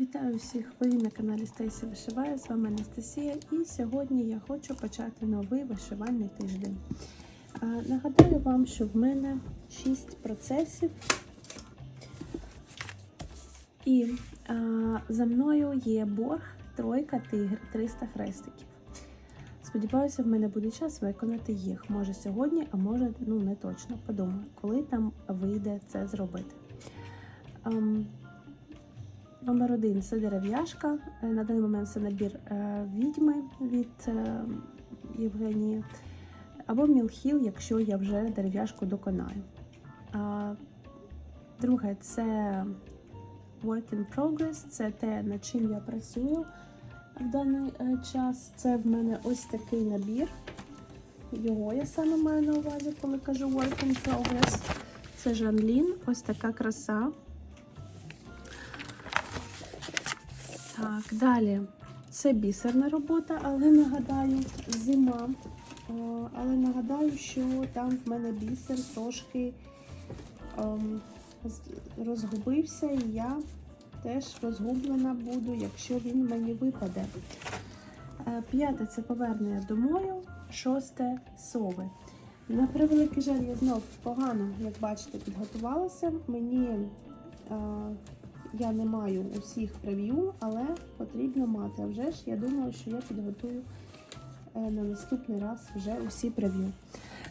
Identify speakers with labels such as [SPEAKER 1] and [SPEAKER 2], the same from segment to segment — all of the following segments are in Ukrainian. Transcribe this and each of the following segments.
[SPEAKER 1] Вітаю всіх! Ви на каналі Стейсі Вишиває. З вами Анастасія, і сьогодні я хочу почати новий вишивальний тиждень. Нагадаю вам, що в мене 6 процесів, і а, за мною є борг, тройка, тигр, 300 хрестиків. Сподіваюся, в мене буде час виконати їх. Може сьогодні, а може ну не точно. Подумаю, коли там вийде це зробити. Номер один це дерев'яшка. Е, На даний момент це набір е, відьми від е, Євгенії. Або мілхіл, якщо я вже дерев'яшку доконаю. Друге це work in progress, це те, над чим я працюю в даний час. Це в мене ось такий набір. Його я саме маю на увазі, коли кажу work in progress. Це Жанлін, ось така краса. Так, далі. Це бісерна робота, але нагадаю, зима. Але нагадаю, що там в мене бісер трошки ем, розгубився, і я теж розгублена буду, якщо він мені випаде. Е, П'яте це повернення домою, шосте сови. На превеликий жаль, я знов погано, як бачите, підготувалася. Мені е, я не маю усіх прев'ю, але потрібно мати. А вже ж я думаю, що я підготую е, на наступний раз вже усі прев'ю.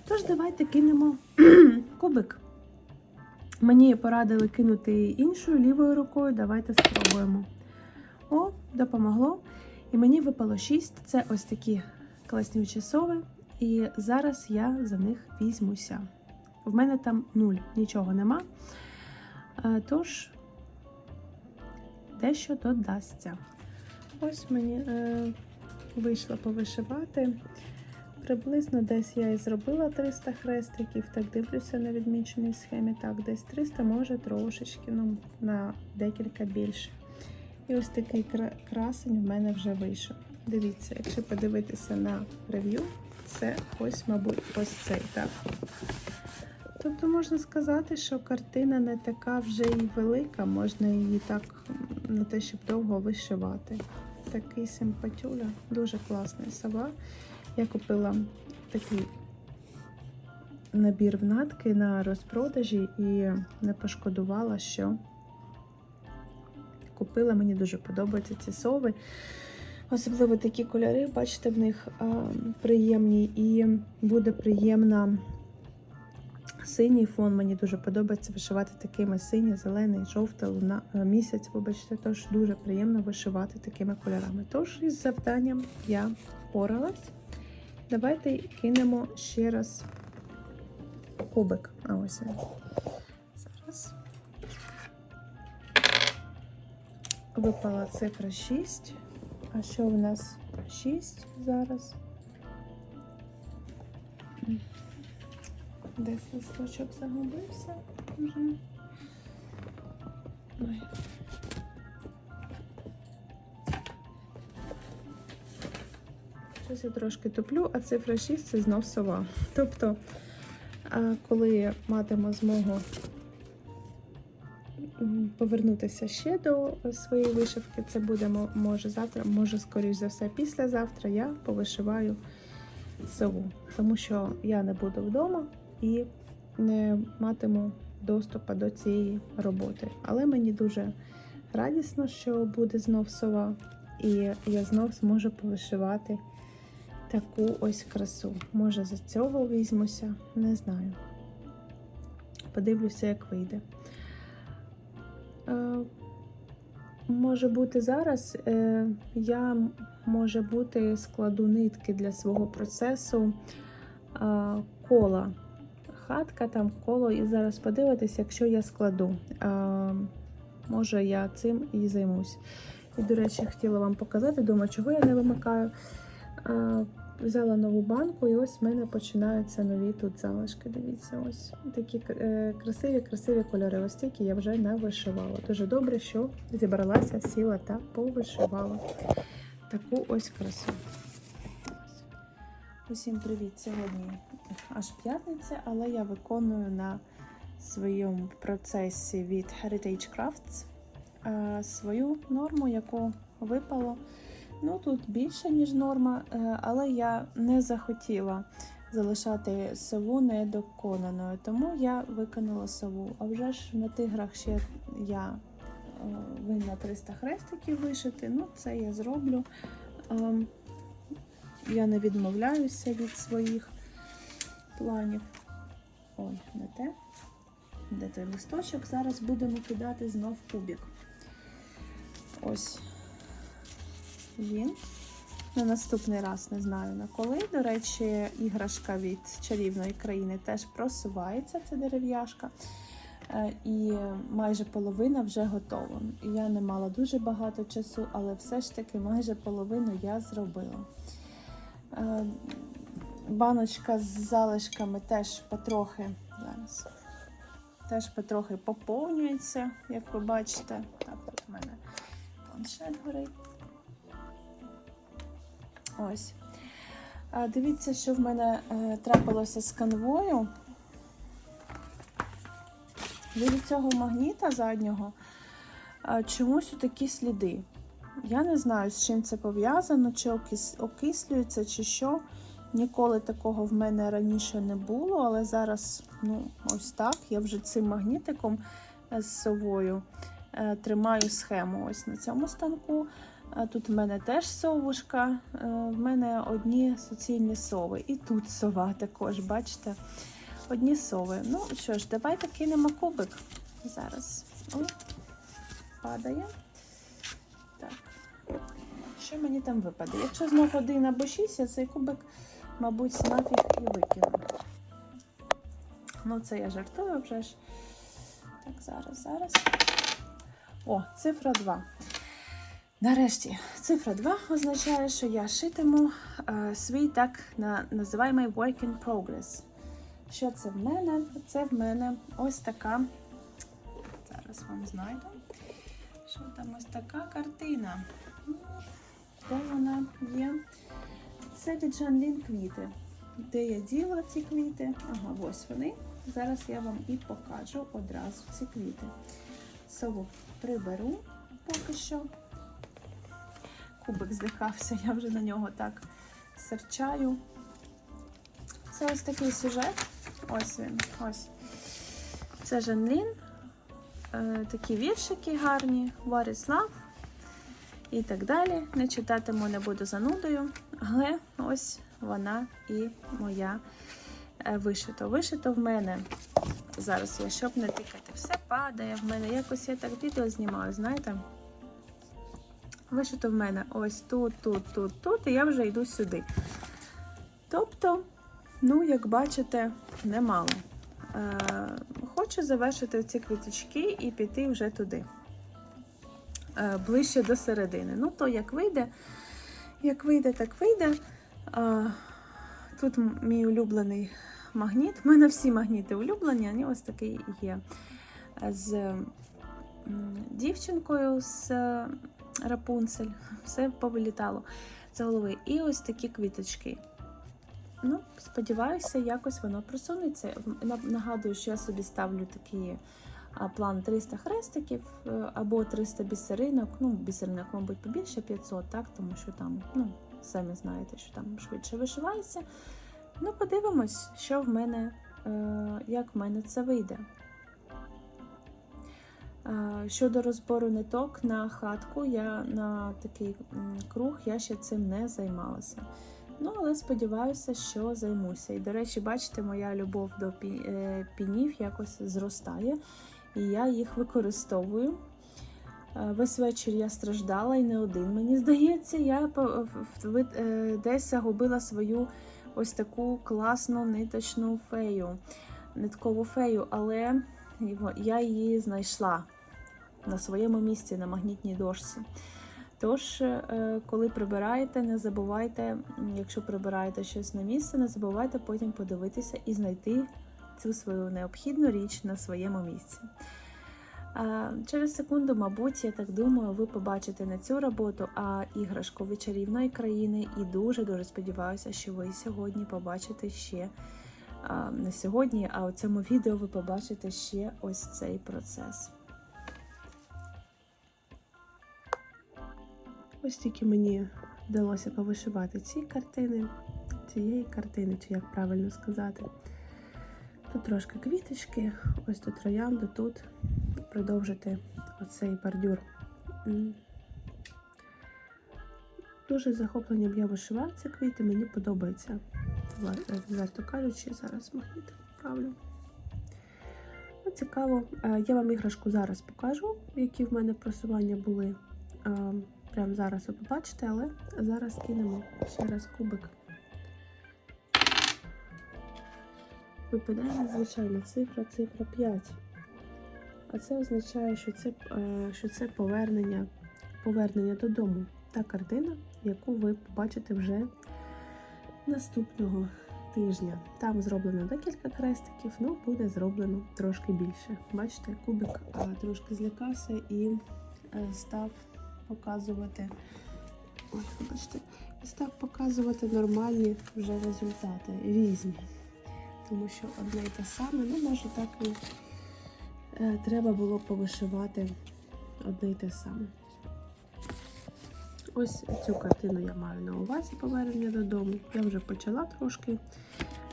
[SPEAKER 1] Тож, давайте кинемо кубик. Мені порадили кинути іншою лівою рукою. Давайте спробуємо. О, допомогло. І мені випало 6. Це ось такі класні часови. І зараз я за них візьмуся. В мене там нуль, нічого нема. Е, Тож, дещо додасться. Ось мені е, вийшло повишивати. Приблизно десь я і зробила 300 хрестиків, так дивлюся на відміченій схемі. Так, десь 300, може трошечки, ну, на декілька більше. І ось такий красень в мене вже вийшов. Дивіться, якщо подивитися на рев'ю, це ось, мабуть, ось цей, так. Тобто можна сказати, що картина не така вже і велика, можна її так не те, щоб довго вишивати. Такий симпатюля, дуже класний сова. Я купила такий набір в натки на розпродажі і не пошкодувала, що купила. Мені дуже подобаються ці сови. Особливо такі кольори, бачите, в них приємні і буде приємна синій фон. Мені дуже подобається вишивати такими синій, зелений, жовтий, луна, е, місяць, вибачте, тож дуже приємно вишивати такими кольорами. Тож із завданням я впоралась. Давайте кинемо ще раз кубик. А ось він. Зараз. Випала цифра 6. А що в нас 6 зараз? Десь листочок загубився вже. Ой. Щось я трошки туплю, а цифра 6 це знов сова. Тобто, коли я матиму змогу повернутися ще до своєї вишивки, це буде може завтра, може, скоріш за все, післязавтра я повишиваю сову, тому що я не буду вдома і не матиму доступу до цієї роботи. Але мені дуже радісно, що буде знов сова, і я знов зможу повишивати таку ось красу. Може, за цього візьмуся, не знаю. Подивлюся, як вийде. Е, Може бути зараз е, я може бути складу нитки для свого процесу кола. Хатка там коло, і зараз подивитися, якщо я складу. Е, Може я цим і займусь. І, до речі, хотіла вам показати, думаю, чого я не вимикаю. Е, Взяла нову банку, і ось в мене починаються нові тут залишки. Дивіться, ось такі е, красиві, красиві кольори. Ось такі я вже не вишивала. Дуже добре, що зібралася, сіла та повишивала таку ось красу. Усім привіт! Сьогодні аж п'ятниця, але я виконую на своєму процесі від Heritage Crafts е, свою норму, яку випало. Ну, тут більше, ніж норма, е, але я не захотіла залишати сову недоконаною, тому я виконала сову. А вже ж на тиграх ще я е, винна 300 хрестиків вишити. Ну, це я зроблю. Ем, Я не відмовляюся від своїх планів. Ой, не те. Де той листочок? Зараз будемо кидати знов кубик. Ось він. На наступний раз не знаю на коли. До речі, іграшка від чарівної країни теж просувається, це дерев'яшка. Е, І майже половина вже готова. Я не мала дуже багато часу, але все ж таки майже половину я зробила. Баночка з залишками теж потрохи зараз. Теж потрохи поповнюється, як ви бачите. Так, тут в мене планшет горить. Ось. Дивіться, що в мене е, трапилося з канвою. Від цього магніта заднього чомусь такі сліди. Я не знаю, з чим це пов'язано, чи окис... окислюється, чи що. Ніколи такого в мене раніше не було, але зараз, ну, ось так. Я вже цим магнітиком е, з совою е, тримаю схему ось на цьому станку. Е, Тут в мене теж совушка, в мене одні суцільні сови. І тут сова також, бачите? Одні сови. Ну що ж, давайте кинемо кубик. Зараз. О, падає. Так. Що мені там випаде? Якщо знов один або шість, я цей кубик, мабуть, нафіг і викину. Ну, це я жартую вже ж. Так, зараз, зараз. О, цифра 2. Нарешті, цифра 2 означає, що я шитиму е, свій так на, називаємий work in progress. Що це в мене? Це в мене ось така. Зараз вам знайду. Що там ось така картина? Де вона є? Це від Жанлін квіти. Де я діла ці квіти? Ага, ось вони. Зараз я вам і покажу одразу ці квіти. Сову приберу поки що. Кубик здихався, я вже на нього так серчаю. Це ось такий сюжет. Ось він. Ось. Це Жанлін. Е, такі віршики гарні. What is love? І так далі. Не читатиму, не буду занудою. Але ось вона і моя е, вишито. Вишито в мене. Зараз я, щоб не тикати, все падає в мене. Якось я так відео знімаю, знаєте? Вишито в мене ось тут, тут, тут, тут, і я вже йду сюди. Тобто, ну, як бачите, немало. Е, хочу завершити ці квіточки і піти вже туди, ближче до середини. Ну, то як вийде, як вийде, так вийде. Е, тут мій улюблений магніт. У мене всі магніти улюблені, вони ось такий є. Е, З дівчинкою з е, Рапунцель. Все повилітало з голови. І ось такі квіточки. Ну, сподіваюся, якось воно просунеться. Нагадую, що я собі ставлю такий а, план 300 хрестиків е, або 300 бісеринок. Ну, бісеринок, мабуть, побільше 500, так, тому що там, ну, самі знаєте, що там швидше вишивається. Ну, подивимось, що в мене, е, як в мене це вийде. Е, Щодо розбору ниток на хатку, я на такий круг я ще цим не займалася. Ну, але сподіваюся, що займуся. І, до речі, бачите, моя любов до пінів якось зростає, і я їх використовую. Е, Весь вечір я страждала і не один. Мені здається, я е, десь загубила свою ось таку класну ниточну фею, ниткову фею, але я її знайшла на своєму місці на магнітній дошці. Тож, е, коли прибираєте, не забувайте, якщо прибираєте щось на місце, не забувайте потім подивитися і знайти цю свою необхідну річ на своєму місці. Через секунду, мабуть, я так думаю, ви побачите не цю роботу, а іграшку від країни. І дуже-дуже сподіваюся, що ви сьогодні побачите ще не сьогодні, а у цьому відео ви побачите ще ось цей процес. Ось тільки мені вдалося повишивати ці картини, цієї картини, чи як правильно сказати. Тут трошки квіточки, ось тут троянду, тут продовжити оцей бордюр. Дуже захопленням я вишиваю ці квіти, мені подобається. Відверто кажучи, зараз магнітик поправлю. Ну, Цікаво, Е, я вам іграшку зараз покажу, які в мене просування були. Е, Прямо зараз ви побачите, але зараз кинемо ще раз кубик. Випадає надзвичайно цифра, цифра 5. А це означає, що це, е, що це повернення, повернення додому. Та картина, яку ви побачите вже наступного тижня. Там зроблено декілька хрестиків, ну буде зроблено трошки більше. Бачите, кубик а, трошки злякався і е, став показувати. Ой, бачите, став показувати нормальні вже результати, різні. Тому що одне і те саме, ну може так і е, треба було повишивати одне і те саме. Ось цю картину я маю на увазі повернення додому. Я вже почала трошки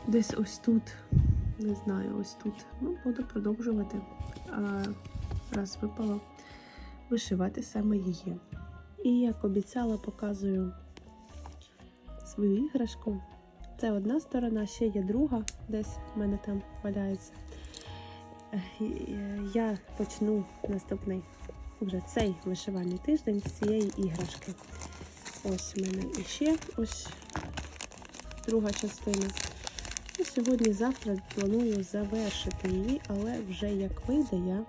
[SPEAKER 1] десь ось тут, не знаю, ось тут. Ну, буду продовжувати, а, раз випало, вишивати саме її. І як обіцяла, показую свою іграшку. Це одна сторона, ще є друга, десь в мене там валяється. Е, Я почну наступний вже цей вишивальний тиждень з цієї іграшки. Ось у мене іще ось друга частина. І сьогодні-завтра планую завершити її, але вже як вийде, я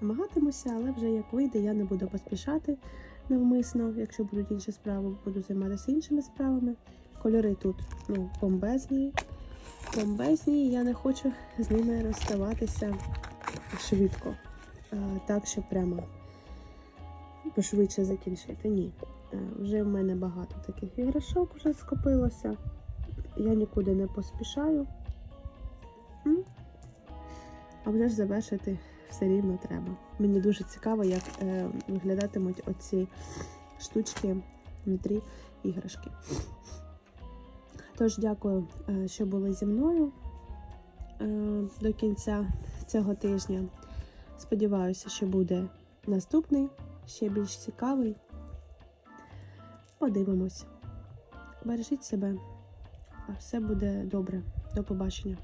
[SPEAKER 1] намагатимуся, але вже як вийде, я не буду поспішати навмисно. Якщо будуть інші справи, буду займатися іншими справами. Кольори тут ну, бомбезні. Бомбезні, і я не хочу з ними розставатися швидко. Так, щоб прямо пошвидше закінчити. Ні. Е, Вже в мене багато таких іграшок вже скопилося. Я нікуди не поспішаю. А вже ж завершити все рівно треба. Мені дуже цікаво, як е, виглядатимуть оці штучки внутрі іграшки. Тож, дякую, е, що були зі мною е, до кінця цього тижня. Сподіваюся, що буде наступний, ще більш цікавий. Подивимось. Бережіть себе, а все буде добре. До побачення.